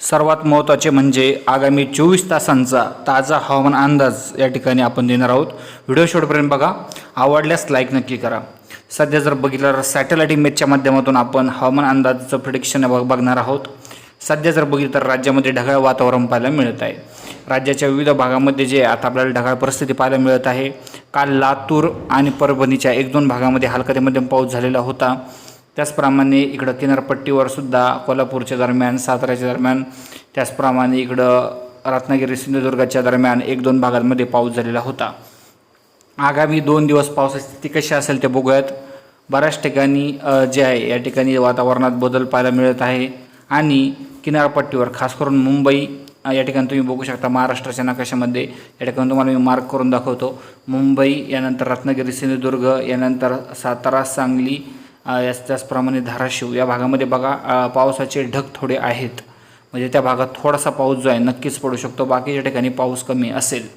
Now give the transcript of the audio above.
सर्वात महत्त्वाचे म्हणजे आगामी चोवीस तासांचा ताजा हवामान अंदाज या ठिकाणी आपण देणार आहोत. व्हिडिओ शेवटपर्यंत बघा. आवडल्यास लाईक नक्की करा. सध्या जर बघितलं तर सॅटेलाइट इमेजच्या माध्यमातून आपण हवामान अंदाजाचं प्रिडिक्शन बघ बघणार आहोत. सध्या जर बघितलं तर राज्यामध्ये ढगाळ वातावरण पाहायला मिळत आहे. राज्याच्या विविध भागामध्ये जे आता आपल्याला ढगाळ परिस्थिती पाहायला मिळत आहे काल लातूर आणि परभणीच्या एक दोन भागामध्ये हलका ते मध्यम पाऊस झालेला होता. त्याचप्रमाणे इकडं किनारपट्टीवर सुद्धा कोल्हापूरच्या दरम्यान साताऱ्याच्या दरम्यान त्याचप्रमाणे इकडं रत्नागिरी सिंधुदुर्गाच्या दरम्यान एक दोन भागांमध्ये पाऊस झालेला होता. आगामी दोन दिवस पावसाची स्थिती कशी असेल ते बघूयात. बऱ्याच ठिकाणी जे आहे या ठिकाणी वातावरणात बदल पाहायला मिळत आहे आणि किनारपट्टीवर खास करून मुंबई या ठिकाणी तुम्ही बघू शकता महाराष्ट्राच्या नकाशामध्ये. या ठिकाणी तुम्हाला मी मार्क करून दाखवतो. मुंबई यानंतर रत्नागिरी सिंधुदुर्ग यानंतर सातारा सांगली याच त्याचप्रमाणे धाराशिव या भागामध्ये बघा पावसाचे ढग थोडे आहेत. म्हणजे त्या भागात थोडासा पाऊस जो आहे नक्कीच पडू शकतो. बाकीच्या ठिकाणी पाऊस कमी असेल.